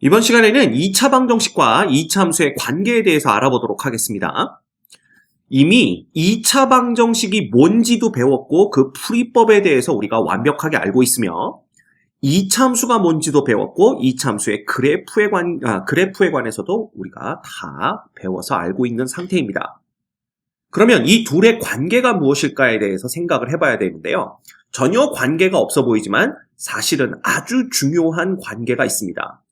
이번 시간에는 2차 방정식과 2차 함수의 관계에 대해서 알아보도록 하겠습니다. 이미 2차 방정식이 뭔지도 배웠고 그 풀이법에 대해서 우리가 완벽하게 알고 있으며 2차 함수가 뭔지도 배웠고 2차 함수의 그래프에, 관, 아, 그래프에 관해서도 우리가 다 배워서 알고 있는 상태입니다. 그러면 이 둘의 관계가 무엇일까에 대해서 생각을 해봐야 되는데요. 전혀 관계가 없어 보이지만 사실은 아주 중요한 관계가 있습니다.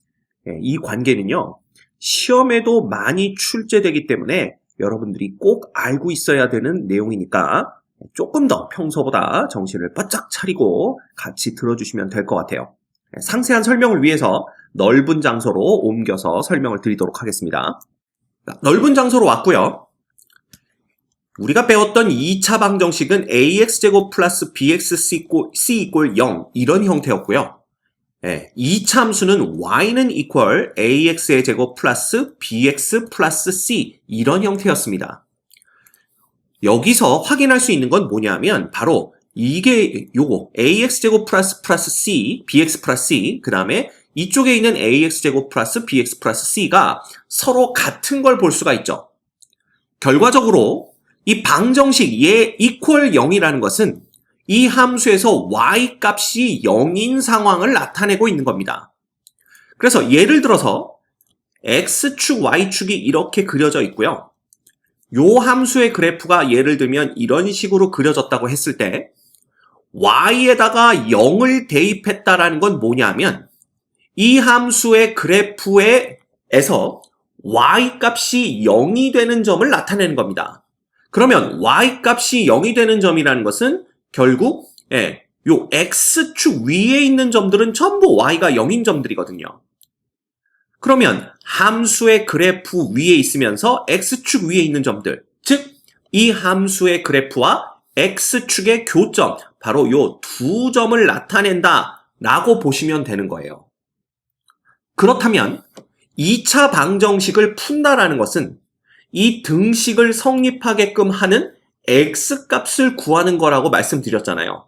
예, 이 관계는요, 시험에도 많이 출제되기 때문에 여러분들이 꼭 알고 있어야 되는 내용이니까 조금 더 평소보다 정신을 바짝 차리고 같이 들어주시면 될 것 같아요. 예, 상세한 설명을 위해서 넓은 장소로 옮겨서 설명을 드리도록 하겠습니다. 넓은 장소로 왔고요. 우리가 배웠던 2차 방정식은 ax제곱 플러스 bxc 이꼴 0 이런 형태였고요. 예, 2차 함수는 y는 equal ax의 제곱 플러스 bx 플러스 c 이런 형태였습니다. 여기서 확인할 수 있는 건 뭐냐면 바로 이게 요거 ax 제곱 플러스 플러스 c, bx 플러스 c 그 다음에 이쪽에 있는 ax 제곱 플러스 bx 플러스 c가 서로 같은 걸 볼 수가 있죠. 결과적으로 이 방정식 얘 equal 0이라는 것은 이 함수에서 y 값이 0인 상황을 나타내고 있는 겁니다. 그래서 예를 들어서 x축, y축이 이렇게 그려져 있고요. 요 함수의 그래프가 예를 들면 이런 식으로 그려졌다고 했을 때 y에다가 0을 대입했다라는 건 뭐냐면 이 함수의 그래프에서 y 값이 0이 되는 점을 나타내는 겁니다. 그러면 y 값이 0이 되는 점이라는 것은 결국 예, 요 x축 위에 있는 점들은 전부 y가 0인 점들이거든요. 그러면 함수의 그래프 위에 있으면서 x축 위에 있는 점들, 즉 이 함수의 그래프와 x축의 교점, 바로 요 두 점을 나타낸다 라고 보시면 되는 거예요. 그렇다면 2차 방정식을 푼다라는 것은 이 등식을 성립하게끔 하는 x값을 구하는 거라고 말씀드렸잖아요.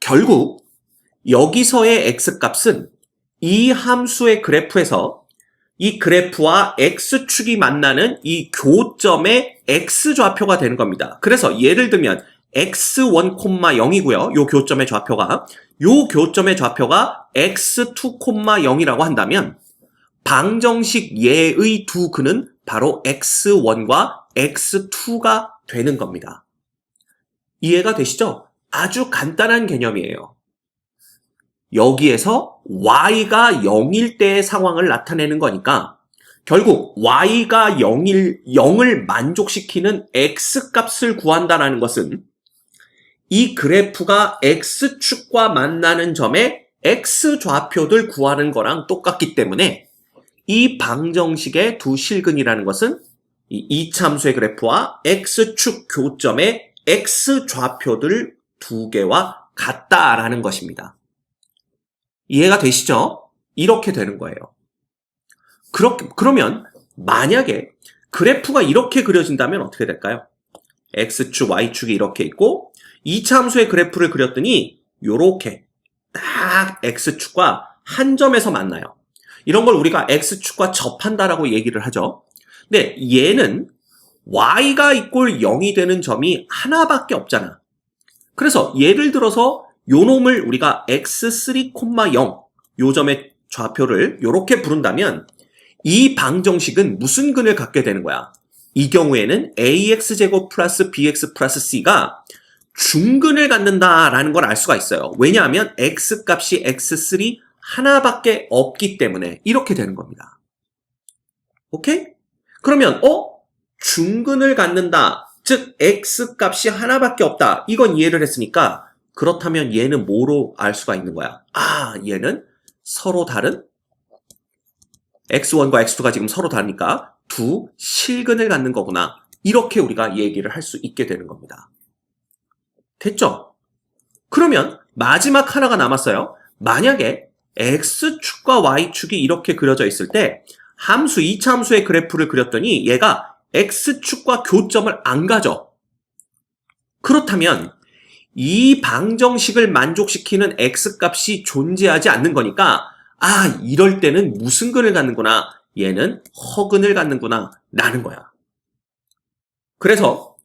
결국 여기서의 x값은 이 함수의 그래프에서 이 그래프와 x축이 만나는 이 교점의 x좌표가 되는 겁니다. 그래서 예를 들면 x1, 0이고요. 요 교점의 좌표가 요 교점의 좌표가 x2, 0이라고 한다면 방정식 예의 두 근은 바로 x1과 x2가 되는 겁니다. 이해가 되시죠? 아주 간단한 개념이에요. 여기에서 y가 0일 때의 상황을 나타내는 거니까 결국 y가 0일, 0을 만족시키는 x값을 구한다는 것은 이 그래프가 x축과 만나는 점의 x좌표들 구하는 거랑 똑같기 때문에 이 방정식의 두 실근이라는 것은 이 이참수의 그래프와 x축 교점의 x좌표들 두 개와 같다라는 것입니다. 이해가 되시죠? 이렇게 되는 거예요. 그렇게, 그러면 만약에 그래프가 이렇게 그려진다면 어떻게 될까요? x축, y축이 이렇게 있고 이참수의 그래프를 그렸더니 이렇게 딱 x축과 한 점에서 만나요. 이런 걸 우리가 x축과 접한다라고 얘기를 하죠. 근데 얘는 y가 이꼴 0이 되는 점이 하나밖에 없잖아. 그래서 예를 들어서 요 놈을 우리가 x3, 0, 요 점의 좌표를 이렇게 부른다면 이 방정식은 무슨 근을 갖게 되는 거야? 이 경우에는 ax제곱 플러스 bx 플러스 c가 중근을 갖는다라는 걸 알 수가 있어요. 왜냐하면 x값이 x3 하나밖에 없기 때문에 이렇게 되는 겁니다. 오케이? 그러면 어? 중근을 갖는다. 즉 x값이 하나밖에 없다. 이건 이해를 했으니까 그렇다면 얘는 뭐로 알 수가 있는 거야? 아, 얘는 서로 다른 x1과 x2가 지금 서로 다르니까 두 실근을 갖는 거구나. 이렇게 우리가 얘기를 할 수 있게 되는 겁니다. 됐죠? 그러면 마지막 하나가 남았어요. 만약에 x축과 y축이 이렇게 그려져 있을 때 함수 2차 함수의 그래프를 그렸더니 얘가 x축과 교점을 안 가져. 그렇다면 이 방정식을 만족시키는 x값이 존재하지 않는 거니까 아, 이럴 때는 무슨 근을 갖는구나. 얘는 허근을 갖는구나. 라는 거야. 그래서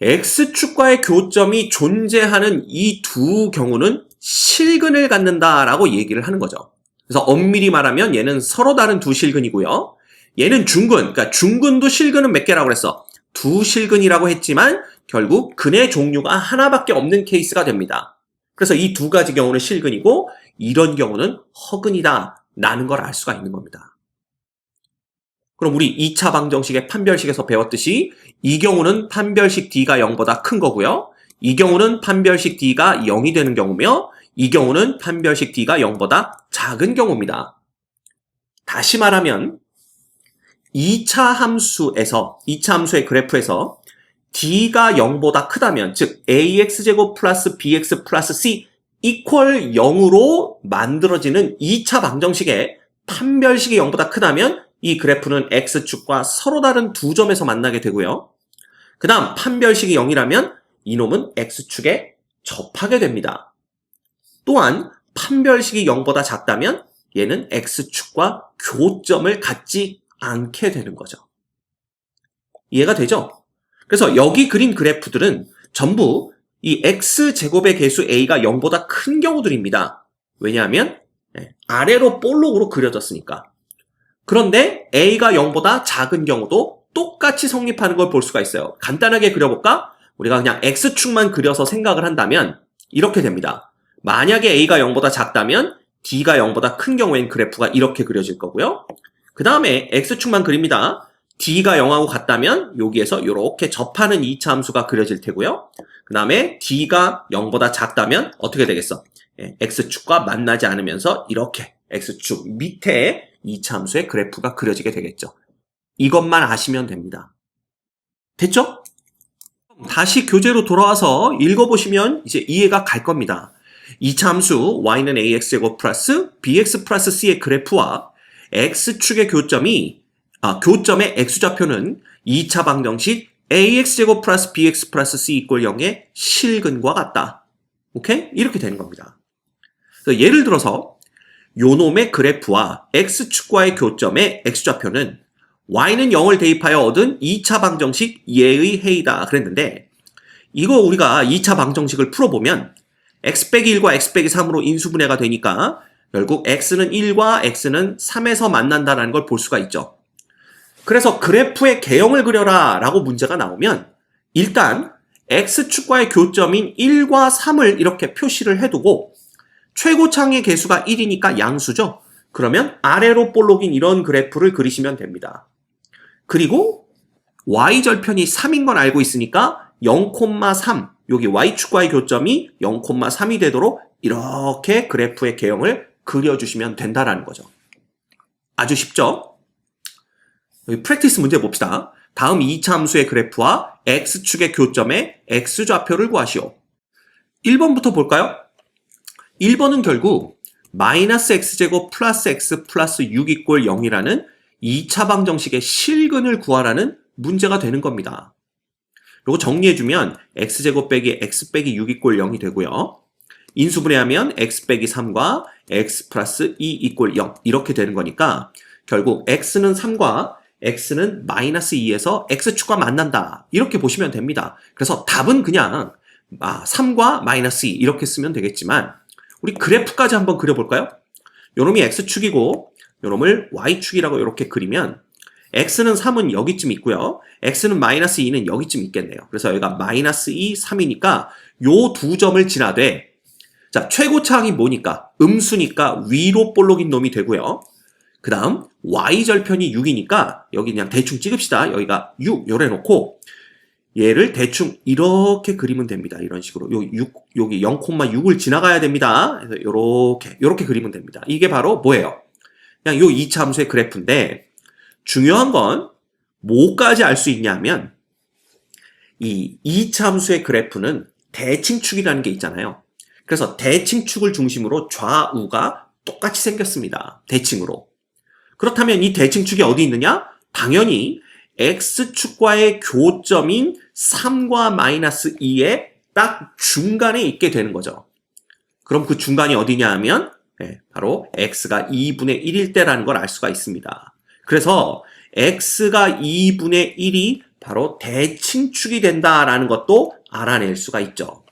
X축과의 교점이 존재하는 이 두 경우는 실근을 갖는다라고 얘기를 하는 거죠. 그래서 엄밀히 말하면 얘는 서로 다른 두 실근이고요. 얘는 중근, 그러니까 중근도 실근은 몇 개라고 그랬어? 두 실근이라고 했지만 결국 근의 종류가 하나밖에 없는 케이스가 됩니다. 그래서 이 두 가지 경우는 실근이고 이런 경우는 허근이다 라는 걸 알 수가 있는 겁니다. 그럼 우리 2차 방정식의 판별식에서 배웠듯이 이 경우는 판별식 D가 0보다 큰 거고요. 이 경우는 판별식 D가 0이 되는 경우며 이 경우는 판별식 D가 0보다 작은 경우입니다. 다시 말하면 2차 함수에서 2차 함수의 그래프에서 D가 0보다 크다면 즉 AX제곱 플러스 BX 플러스 C 이퀄 0으로 만들어지는 2차 방정식의 판별식이 0보다 크다면 이 그래프는 X축과 서로 다른 두 점에서 만나게 되고요. 그 다음 판별식이 0이라면 이놈은 X축에 접하게 됩니다. 또한 판별식이 0보다 작다면 얘는 X축과 교점을 갖지 않게 되는 거죠. 이해가 되죠? 그래서 여기 그린 그래프들은 전부 이 X제곱의 개수 A가 0보다 큰 경우들입니다. 왜냐하면 네, 아래로 볼록으로 그려졌으니까. 그런데 A가 0보다 작은 경우도 똑같이 성립하는 걸 볼 수가 있어요. 간단하게 그려볼까? 우리가 그냥 X축만 그려서 생각을 한다면 이렇게 됩니다. 만약에 A가 0보다 작다면 D가 0보다 큰 경우엔 그래프가 이렇게 그려질 거고요. 그 다음에 X축만 그립니다. D가 0하고 같다면 여기에서 이렇게 접하는 2차 함수가 그려질 테고요. 그 다음에 D가 0보다 작다면 어떻게 되겠어? 예, X축과 만나지 않으면서 이렇게 X축 밑에 2차 함수의 그래프가 그려지게 되겠죠. 이것만 아시면 됩니다. 됐죠? 다시 교재로 돌아와서 읽어보시면 이제 이해가 갈 겁니다. 2차 함수 y는 ax제곱 플러스 bx 플러스 c의 그래프와 x축의 교점이 아, 교점의 x좌표는 2차 방정식 ax제곱 플러스 bx 플러스 c 이꼴 0의 실근과 같다. 오케이? 이렇게 되는 겁니다. 예를 들어서 요놈의 그래프와 x축과의 교점의 x좌표는 y는 0을 대입하여 얻은 2차 방정식 예의 해이다 그랬는데 이거 우리가 2차 방정식을 풀어보면 x 빼기 1과 x 빼기 3으로 인수분해가 되니까 결국 x는 1과 x는 3에서 만난다는 걸 볼 수가 있죠. 그래서 그래프의 개형을 그려라 라고 문제가 나오면 일단 x축과의 교점인 1과 3을 이렇게 표시를 해두고 최고창의 개수가 1이니까 양수죠. 그러면 아래로 볼록인 이런 그래프를 그리시면 됩니다. 그리고 y절편이 3인 건 알고 있으니까 0,3 여기 y축과의 교점이 0,3이 되도록 이렇게 그래프의 개형을 그려주시면 된다라는 거죠. 아주 쉽죠? 여기 프랙티스 문제 봅시다. 다음 2차 함수의 그래프와 x축의 교점의 x좌표를 구하시오. 1번부터 볼까요? 1번은 결국 마이너스 x제곱 플러스 x 플러스 6 이꼴 0이라는 2차 방정식의 실근을 구하라는 문제가 되는 겁니다. 그리고 정리해주면 x제곱 빼기 x 빼기 6 이꼴 0이 되고요. 인수분해하면 x 빼기 3과 x 플러스 2 이꼴 0 이렇게 되는 거니까 결국 x는 3과 x는 마이너스 2에서 x축과 만난다 이렇게 보시면 됩니다. 그래서 답은 그냥 3과 마이너스 2 이렇게 쓰면 되겠지만 우리 그래프까지 한번 그려볼까요? 요놈이 x축이고 요놈을 y축이라고 이렇게 그리면 x는 3은 여기쯤 있고요. x는 마이너스 2는 여기쯤 있겠네요. 그래서 여기가 마이너스 2, 3이니까 요 두 점을 지나되 자 최고차항이 뭐니까? 음수니까 위로 볼록인 놈이 되고요. 그 다음 y절편이 6이니까 여기 그냥 대충 찍읍시다. 여기가 6 요래 놓고 얘를 대충 이렇게 그리면 됩니다. 이런 식으로. 요 6, 여기 0,6을 지나가야 됩니다. 그래서 요렇게, 요렇게 그리면 됩니다. 이게 바로 뭐예요? 그냥 요 2차 함수의 그래프인데, 중요한 건 뭐까지 알 수 있냐면, 이 2차 함수의 그래프는 대칭축이라는 게 있잖아요. 그래서 대칭축을 중심으로 좌우가 똑같이 생겼습니다. 대칭으로. 그렇다면 이 대칭축이 어디 있느냐? 당연히 x축과의 교점인 3과 마이너스 2의 딱 중간에 있게 되는 거죠. 그럼 그 중간이 어디냐 하면 예, 바로 x가 2분의 1일 때라는 걸 알 수가 있습니다. 그래서 x가 2분의 1이 바로 대칭축이 된다라는 것도 알아낼 수가 있죠.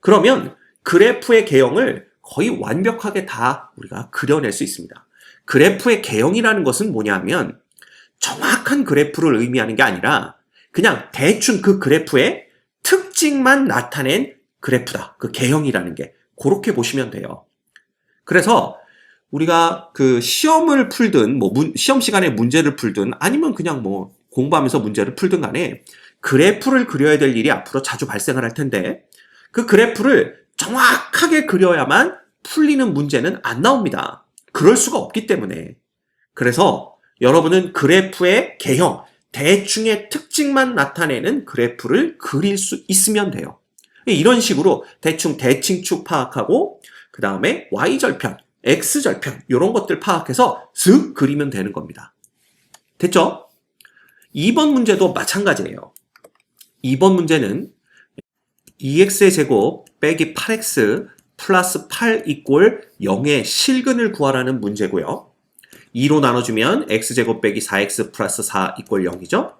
그러면 그래프의 개형을 거의 완벽하게 다 우리가 그려낼 수 있습니다. 그래프의 개형이라는 것은 뭐냐면 정확한 그래프를 의미하는 게 아니라 그냥 대충 그 그래프의 특징만 나타낸 그래프다. 그 개형이라는 게 그렇게 보시면 돼요. 그래서 우리가 그 시험을 풀든 뭐 문- 시험 시간에 문제를 풀든 아니면 그냥 뭐 공부하면서 문제를 풀든 간에 그래프를 그려야 될 일이 앞으로 자주 발생을 할 텐데 그 그래프를 정확하게 그려야만 풀리는 문제는 안 나옵니다. 그럴 수가 없기 때문에. 그래서 여러분은 그래프의 개형, 대충의 특징만 나타내는 그래프를 그릴 수 있으면 돼요. 이런 식으로 대충 대칭축 파악하고 그 다음에 y절편, x절편 이런 것들 파악해서 슥 그리면 되는 겁니다. 됐죠? 2번 문제도 마찬가지예요. 2번 문제는 2x의 제곱 빼기 8x 플러스 8 이꼴 0의 실근을 구하라는 문제고요. 2로 나눠주면 x제곱 빼기 4x 플러스 4 이꼴 0이죠.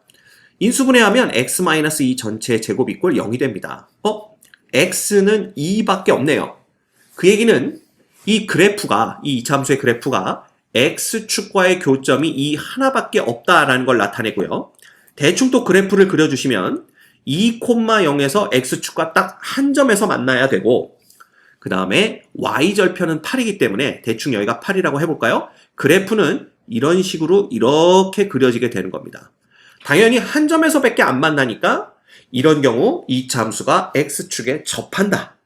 인수분해하면 x-2 전체 제곱 이꼴 0이 됩니다. 어? x는 2밖에 없네요. 그 얘기는 이 그래프가, 이 이차함수의 그래프가 x축과의 교점이 이 하나밖에 없다라는 걸 나타내고요. 대충 또 그래프를 그려주시면 2,0에서 x축과 딱 한 점에서 만나야 되고 그 다음에 y절편은 8이기 때문에 대충 여기가 8이라고 해볼까요? 그래프는 이런 식으로 이렇게 그려지게 되는 겁니다. 당연히 한 점에서 밖에 안 만나니까 이런 경우 이 함수가 x축에 접한다.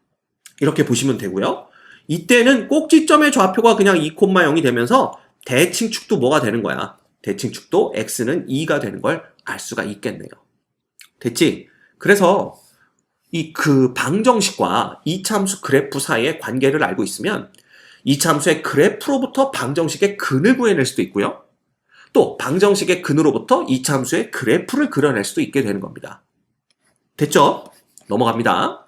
이렇게 보시면 되고요. 이때는 꼭지점의 좌표가 그냥 2,0이 되면서 대칭축도 뭐가 되는 거야? 대칭축도 x는 2가 되는 걸 알 수가 있겠네요. 됐지? 그래서 이 그 방정식과 이차함수 그래프 사이의 관계를 알고 있으면 이차함수의 그래프로부터 방정식의 근을 구해낼 수도 있고요. 또 방정식의 근으로부터 이차함수의 그래프를 그려낼 수도 있게 되는 겁니다. 됐죠? 넘어갑니다.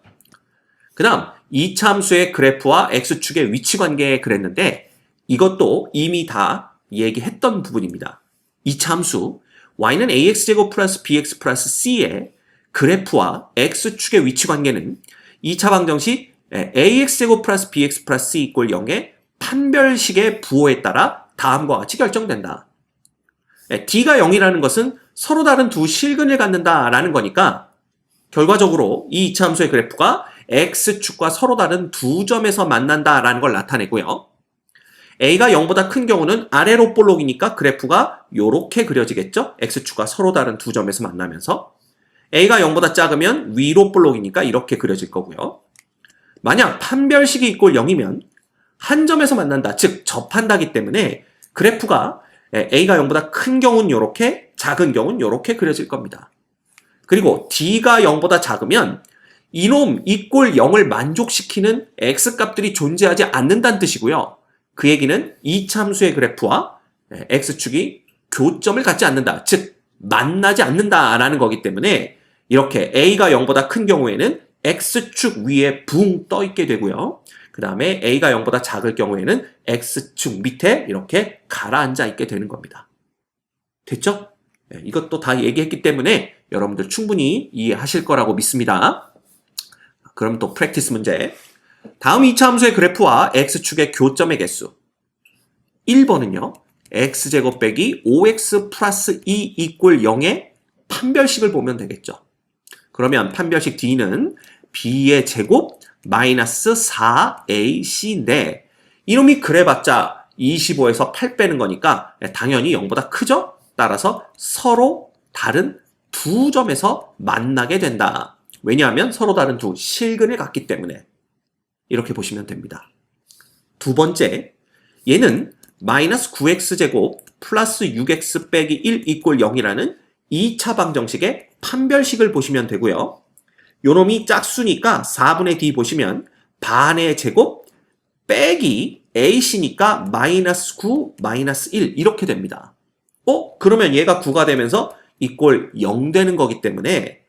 그 다음 이차함수의 그래프와 x축의 위치 관계 그랬는데 이것도 이미 다 얘기했던 부분입니다. 이차함수 y는 ax제곱 플러스 bx 플러스 c의 그래프와 x축의 위치 관계는 2차 방정식 ax제곱 플러스 bx 플러스 c 이꼴 0의 판별식의 부호에 따라 다음과 같이 결정된다. 예, d가 0이라는 것은 서로 다른 두 실근을 갖는다라는 거니까 결과적으로 이 2차 함수의 그래프가 x축과 서로 다른 두 점에서 만난다라는 걸 나타내고요. a가 0보다 큰 경우는 아래로 볼록이니까 그래프가 이렇게 그려지겠죠? x축과 서로 다른 두 점에서 만나면서 a가 0보다 작으면 위로 볼록이니까 이렇게 그려질 거고요. 만약 판별식이 이꼴 0이면 한 점에서 만난다, 즉 접한다기 때문에 그래프가 a가 0보다 큰 경우는 이렇게, 작은 경우는 이렇게 그려질 겁니다. 그리고 d가 0보다 작으면 이놈 이꼴 0을 만족시키는 x값들이 존재하지 않는다는 뜻이고요. 그 얘기는 이 참수의 그래프와 x축이 교점을 갖지 않는다. 즉 만나지 않는다라는 거기 때문에 이렇게 a가 0보다 큰 경우에는 x축 위에 붕 떠 있게 되고요. 그 다음에 a가 0보다 작을 경우에는 x축 밑에 이렇게 가라앉아 있게 되는 겁니다. 됐죠? 네, 이것도 다 얘기했기 때문에 여러분들 충분히 이해하실 거라고 믿습니다. 그럼 또 프랙티스 문제. 다음 2차 함수의 그래프와 x축의 교점의 개수. 1번은요. x제곱 빼기 5x 플러스 2 이꼴 0의 판별식을 보면 되겠죠. 그러면 판별식 d는 b의 제곱 마이너스 4ac인데 이놈이 그래봤자 25에서 8 빼는 거니까 당연히 0보다 크죠? 따라서 서로 다른 두 점에서 만나게 된다. 왜냐하면 서로 다른 두 실근을 갖기 때문에 이렇게 보시면 됩니다. 두 번째, 얘는 마이너스 9x제곱 플러스 6x 빼기 1 이꼴 0이라는 2차 방정식의 판별식을 보시면 되고요. 요놈이 짝수니까 4분의 d 보시면 반의 제곱 빼기 ac니까 마이너스 9 마이너스 1 이렇게 됩니다. 어? 그러면 얘가 9가 되면서 이꼴 0 되는 거기 때문에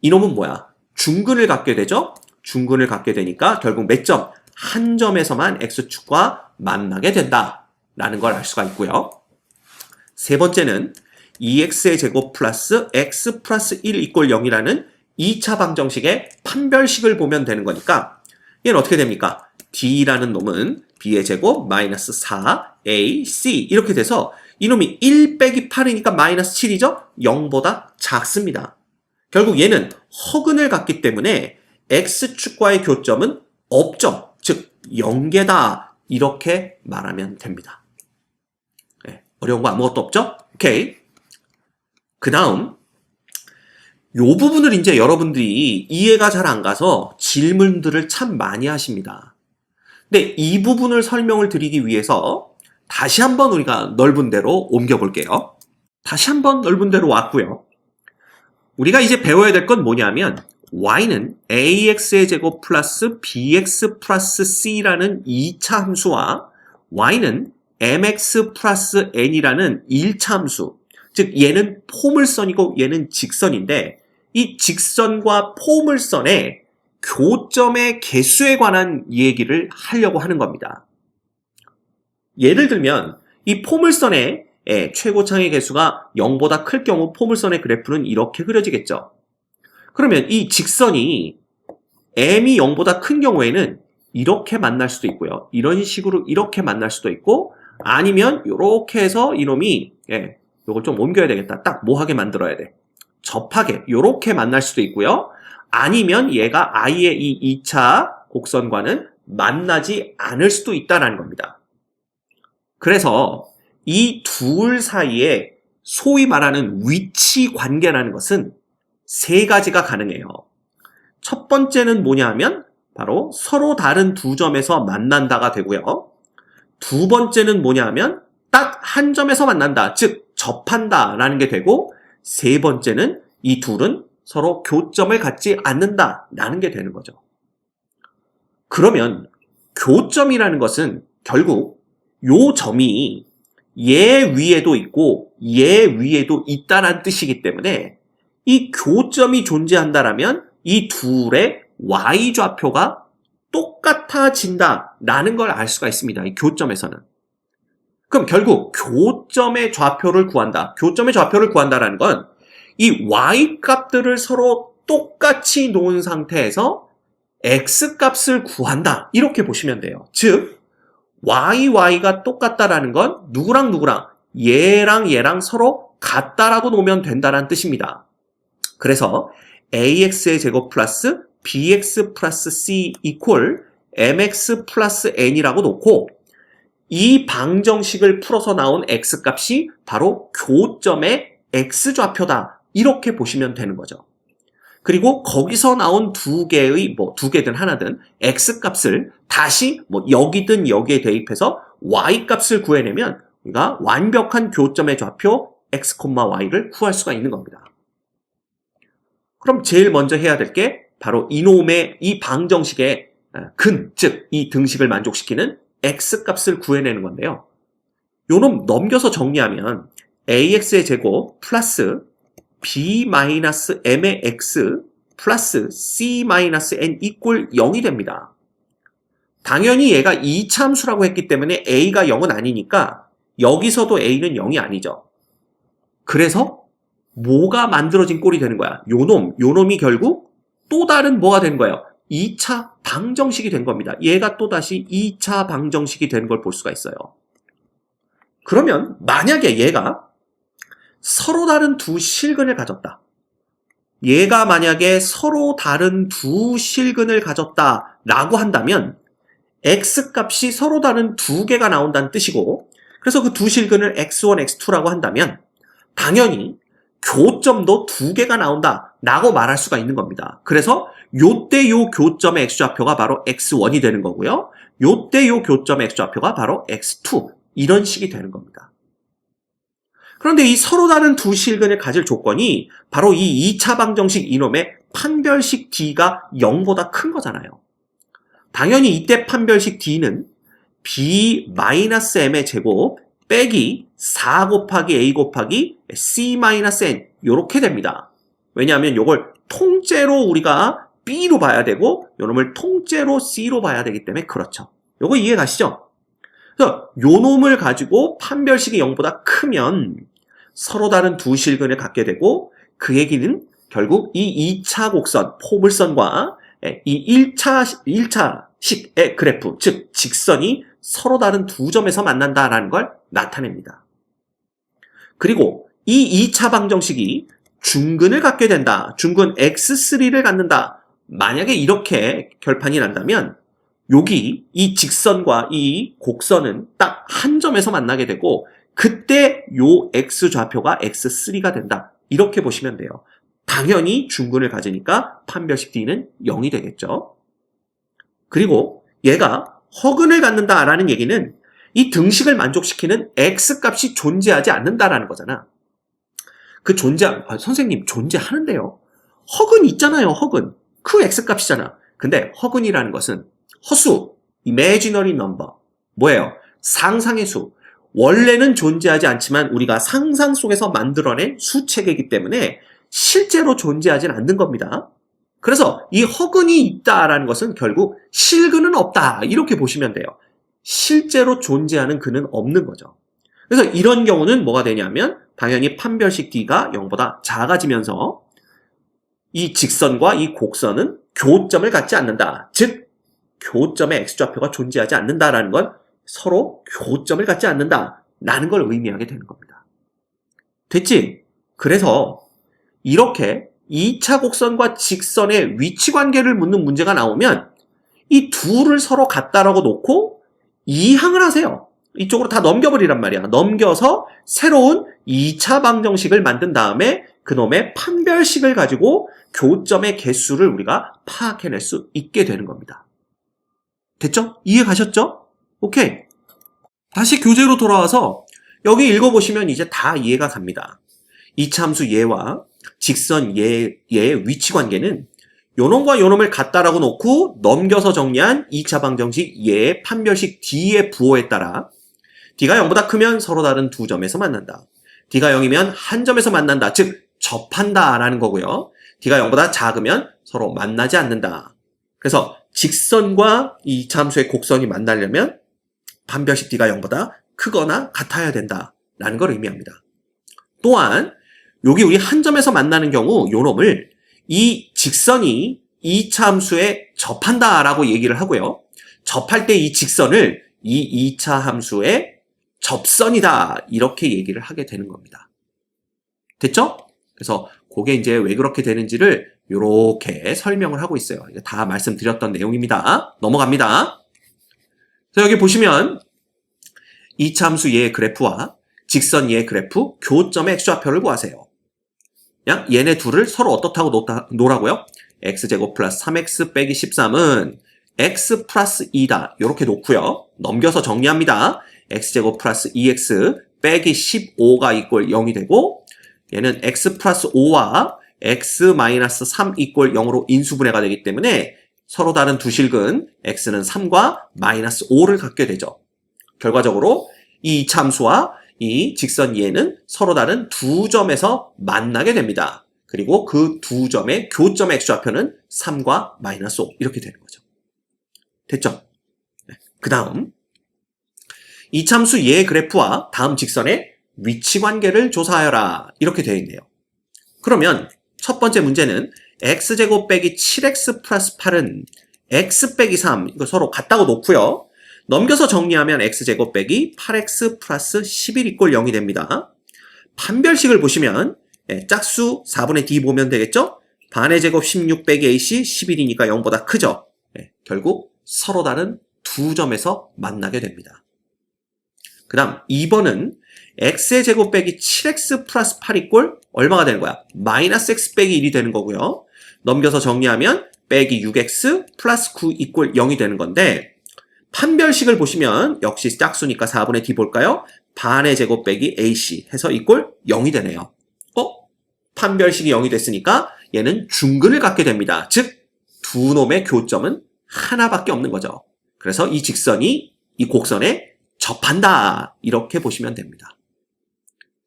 이놈은 뭐야? 중근을 갖게 되죠? 중근을 갖게 되니까 결국 몇 점? 한 점에서만 x축과 만나게 된다라는 걸 알 수가 있고요. 세 번째는 2x의 제곱 플러스 x 플러스 1 이꼴 0이라는 2차 방정식의 판별식을 보면 되는 거니까 얘는 어떻게 됩니까? d라는 놈은 b의 제곱 마이너스 4 a c 이렇게 돼서 이놈이 1 빼기 8이니까 마이너스 7이죠? 0보다 작습니다. 결국 얘는 허근을 갖기 때문에 x축과의 교점은 없죠. 즉 0개다 이렇게 말하면 됩니다. 네, 어려운 거 아무것도 없죠? 오케이. 그 다음 요 부분을 이제 여러분들이 이해가 잘 안 가서 질문들을 참 많이 하십니다. 근데 이 부분을 설명을 드리기 위해서 다시 한번 우리가 넓은 대로 옮겨 볼게요. 다시 한번 넓은 대로 왔고요. 우리가 이제 배워야 될 건 뭐냐면 y는 ax의 제곱 플러스 bx 플러스 c라는 2차 함수와 y는 mx 플러스 n이라는 1차 함수 즉 얘는 포물선이고 얘는 직선인데 이 직선과 포물선의 교점의 개수에 관한 얘기를 하려고 하는 겁니다. 예를 들면 이 포물선의 예, 최고창의 개수가 0보다 클 경우 포물선의 그래프는 이렇게 그려지겠죠. 그러면 이 직선이 m이 0보다 큰 경우에는 이렇게 만날 수도 있고요. 이런 식으로 이렇게 만날 수도 있고 아니면 이렇게 해서 이놈이 예, 이걸 좀 옮겨야 되겠다. 딱 뭐하게 만들어야 돼. 접하게 이렇게 만날 수도 있고요. 아니면 얘가 아예 이 2차 곡선과는 만나지 않을 수도 있다는 겁니다. 그래서 이 둘 사이에 소위 말하는 위치 관계라는 것은 세 가지가 가능해요. 첫 번째는 뭐냐 하면 바로 서로 다른 두 점에서 만난다가 되고요. 두 번째는 뭐냐 하면 딱 한 점에서 만난다. 즉, 접한다 라는 게 되고, 세 번째는 이 둘은 서로 교점을 갖지 않는다 라는 게 되는 거죠. 그러면 교점이라는 것은 결국 요 점이 얘 위에도 있고 얘 위에도 있다란 뜻이기 때문에 이 교점이 존재한다라면 이 둘의 y 좌표가 똑같아진다라는 걸 알 수가 있습니다. 이 교점에서는. 그럼 결국 교점의 좌표를 구한다. 교점의 좌표를 구한다라는 건 이 y 값들을 서로 똑같이 놓은 상태에서 x 값을 구한다. 이렇게 보시면 돼요. 즉 y, y가 똑같다라는 건 누구랑 누구랑 얘랑 얘랑 서로 같다라고 놓으면 된다는 뜻입니다. 그래서 ax의 제곱 플러스 bx 플러스 c 이퀄 mx 플러스 n이라고 놓고 이 방정식을 풀어서 나온 x 값이 바로 교점의 x 좌표다. 이렇게 보시면 되는 거죠. 그리고 거기서 나온 두 개의 뭐 두 개든 하나든 x 값을 다시 뭐 여기든 여기에 대입해서 y 값을 구해내면 우리가 완벽한 교점의 좌표 x, y를 구할 수가 있는 겁니다. 그럼 제일 먼저 해야 될 게 바로 이놈의 이 방정식의 근, 즉 이 등식을 만족시키는 x 값을 구해내는 건데요. 요놈 넘겨서 정리하면 ax의 제곱 플러스 b-m의 x 플러스 c-n 이꼴 0이 됩니다. 당연히 얘가 이참수라고 했기 때문에 a가 0은 아니니까 여기서도 a는 0이 아니죠. 그래서 뭐가 만들어진 꼴이 되는 거야? 요놈, 요놈이 결국 또 다른 뭐가 된 거예요? 2차 방정식이 된 겁니다. 얘가 또다시 2차 방정식이 된걸볼 수가 있어요. 그러면 만약에 얘가 서로 다른 두 실근을 가졌다. 얘가 만약에 서로 다른 두 실근을 가졌다 라고 한다면 x 값이 서로 다른 두 개가 나온다는 뜻이고 그래서 그 두 실근을 x1, x2라고 한다면 당연히 교점도 두 개가 나온다 라고 말할 수가 있는 겁니다. 그래서 요때 요 교점의 x좌표가 바로 x1이 되는 거고요. 요때 요 교점의 x좌표가 바로 x2 이런 식이 되는 겁니다. 그런데 이 서로 다른 두 실근을 가질 조건이 바로 이 2차 방정식 이놈의 판별식 d가 0보다 큰 거잖아요. 당연히 이때 판별식 d는 b-m의 제곱 빼기 4 곱하기 a 곱하기 c-n 이렇게 됩니다. 왜냐하면 이걸 통째로 우리가 B로 봐야 되고 요놈을 통째로 C로 봐야 되기 때문에 그렇죠. 요거 이해 가시죠? 그래서 요 놈을 가지고 판별식이 0보다 크면 서로 다른 두 실근을 갖게 되고 그 얘기는 결국 이 2차 곡선, 포물선과 예, 이 1차, 1차식의 그래프, 즉 직선이 서로 다른 두 점에서 만난다라는 걸 나타냅니다. 그리고 이 2차 방정식이 중근을 갖게 된다. 중근 x3를 갖는다. 만약에 이렇게 결판이 난다면 여기 이 직선과 이 곡선은 딱 한 점에서 만나게 되고 그때 요 x 좌표가 x3가 된다. 이렇게 보시면 돼요. 당연히 중근을 가지니까 판별식 d는 0이 되겠죠. 그리고 얘가 허근을 갖는다라는 얘기는 이 등식을 만족시키는 x 값이 존재하지 않는다라는 거잖아. 그 존재, 아, 선생님 존재하는데요. 허근 있잖아요, 허근. 그 x 값이잖아. 근데 허근이라는 것은 허수, imaginary number. 뭐예요? 상상의 수. 원래는 존재하지 않지만 우리가 상상 속에서 만들어낸 수체계이기 때문에 실제로 존재하진 않는 겁니다. 그래서 이 허근이 있다라는 것은 결국 실근은 없다. 이렇게 보시면 돼요. 실제로 존재하는 근은 없는 거죠. 그래서 이런 경우는 뭐가 되냐면 당연히 판별식 D가 0보다 작아지면서 이 직선과 이 곡선은 교점을 갖지 않는다. 즉 교점의 x좌표가 존재하지 않는다라는 건 서로 교점을 갖지 않는다 라는 걸 의미하게 되는 겁니다. 됐지? 그래서 이렇게 2차 곡선과 직선의 위치 관계를 묻는 문제가 나오면 이 둘을 서로 같다라고 놓고 이항을 하세요. 이쪽으로 다 넘겨버리란 말이야. 넘겨서 새로운 2차 방정식을 만든 다음에 그놈의 판별식을 가지고 교점의 개수를 우리가 파악해낼 수 있게 되는 겁니다. 됐죠? 이해 가셨죠? 오케이. 다시 교재로 돌아와서 여기 읽어보시면 이제 다 이해가 갑니다. 이참수 예와 직선 예, 의 위치 관계는 요놈과 요놈을 같다라고 놓고 넘겨서 정리한 2차 방정식 예의 판별식 D의 부호에 따라 D가 0보다 크면 서로 다른 두 점에서 만난다. D가 0이면 한 점에서 만난다. 즉 접한다 라는 거고요. D가 0보다 작으면 서로 만나지 않는다. 그래서 직선과 이 참수의 곡선이 만나려면 판별식 D가 0보다 크거나 같아야 된다. 라는 걸 의미합니다. 또한 여기 우리 한 점에서 만나는 경우 요 놈을 이 직선이 이 참수에 접한다라고 얘기를 하고요. 접할 때 이 직선을 이 2차 함수의 접선이다 이렇게 얘기를 하게 되는 겁니다. 됐죠? 그래서 그게 이제 왜 그렇게 되는지를 이렇게 설명을 하고 있어요. 다 말씀드렸던 내용입니다. 넘어갑니다. 자, 여기 보시면 이참수 예의 그래프와 직선 예의 그래프 교점의 x좌표를 구하세요. 그냥 얘네 둘을 서로 어떻다고 놓다, 놓으라고요? x제곱 플러스 3x 빼기 13은 x 플러스 2다. 이렇게 놓고요. 넘겨서 정리합니다. x제곱 플러스 2x 빼기 15가 이꼴 0이 되고 얘는 x 플러스 5와 x 마이너스 3 이꼴 0으로 인수분해가 되기 때문에 서로 다른 두 실근 x는 3과 마이너스 5를 갖게 되죠. 결과적으로 이 참수와 이 직선 얘는 서로 다른 두 점에서 만나게 됩니다. 그리고 그 두 점의 교점 x좌표는 3과 마이너스 5 이렇게 되는 거죠. 됐죠? 그 다음 이 참수 예의 그래프와 다음 직선의 위치 관계를 조사하여라 이렇게 되어 있네요. 그러면 첫 번째 문제는 x제곱 빼기 7x 플러스 8은 x 빼기 3 이거 서로 같다고 놓고요. 넘겨서 정리하면 x제곱 빼기 8x 플러스 11 이꼴 0이 됩니다. 판별식을 보시면 예, 짝수 4분의 d 보면 되겠죠? 반의 제곱 16 빼기 ac 11이니까 0보다 크죠? 예, 결국 서로 다른 두 점에서 만나게 됩니다. 그 다음 2번은 x의 제곱 빼기 7x 플러스 8 이꼴 얼마가 되는 거야? 마이너스 x 빼기 1이 되는 거고요. 넘겨서 정리하면 빼기 6x 플러스 9 이꼴 0이 되는 건데 판별식을 보시면 역시 짝수니까 4분의 d 볼까요? 반의 제곱 빼기 ac 해서 이꼴 0이 되네요. 어? 판별식이 0이 됐으니까 얘는 중근을 갖게 됩니다. 즉 두 놈의 교점은 하나밖에 없는 거죠. 그래서 이 직선이 이 곡선에 접한다. 이렇게 보시면 됩니다.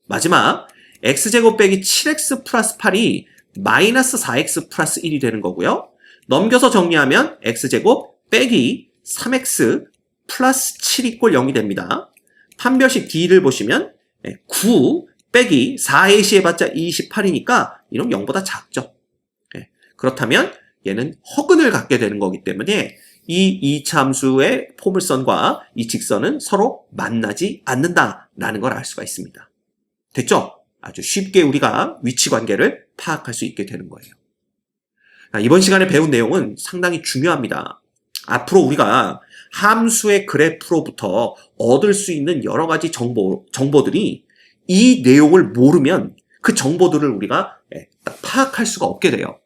마지막 x제곱 빼기 7x 플러스 8이 마이너스 4x 플러스 1이 되는 거고요. 넘겨서 정리하면 x제곱 빼기 3x 플러스 7이 꼴 0이 됩니다. 판별식 D를 보시면 9 빼기 4AC 해봤자 28이니까 이놈 0보다 작죠. 예, 그렇다면 얘는 허근을 갖게 되는 거기 때문에 이 이차함수의 포물선과 이 직선은 서로 만나지 않는다라는 걸 알 수가 있습니다. 됐죠? 아주 쉽게 우리가 위치 관계를 파악할 수 있게 되는 거예요. 자, 이번 시간에 배운 내용은 상당히 중요합니다. 앞으로 우리가 함수의 그래프로부터 얻을 수 있는 여러 가지 정보, 정보들이 이 내용을 모르면 그 정보들을 우리가 예, 딱 파악할 수가 없게 돼요.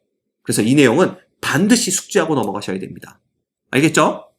그래서 이 내용은 반드시 숙지하고 넘어가셔야 됩니다. 알겠죠?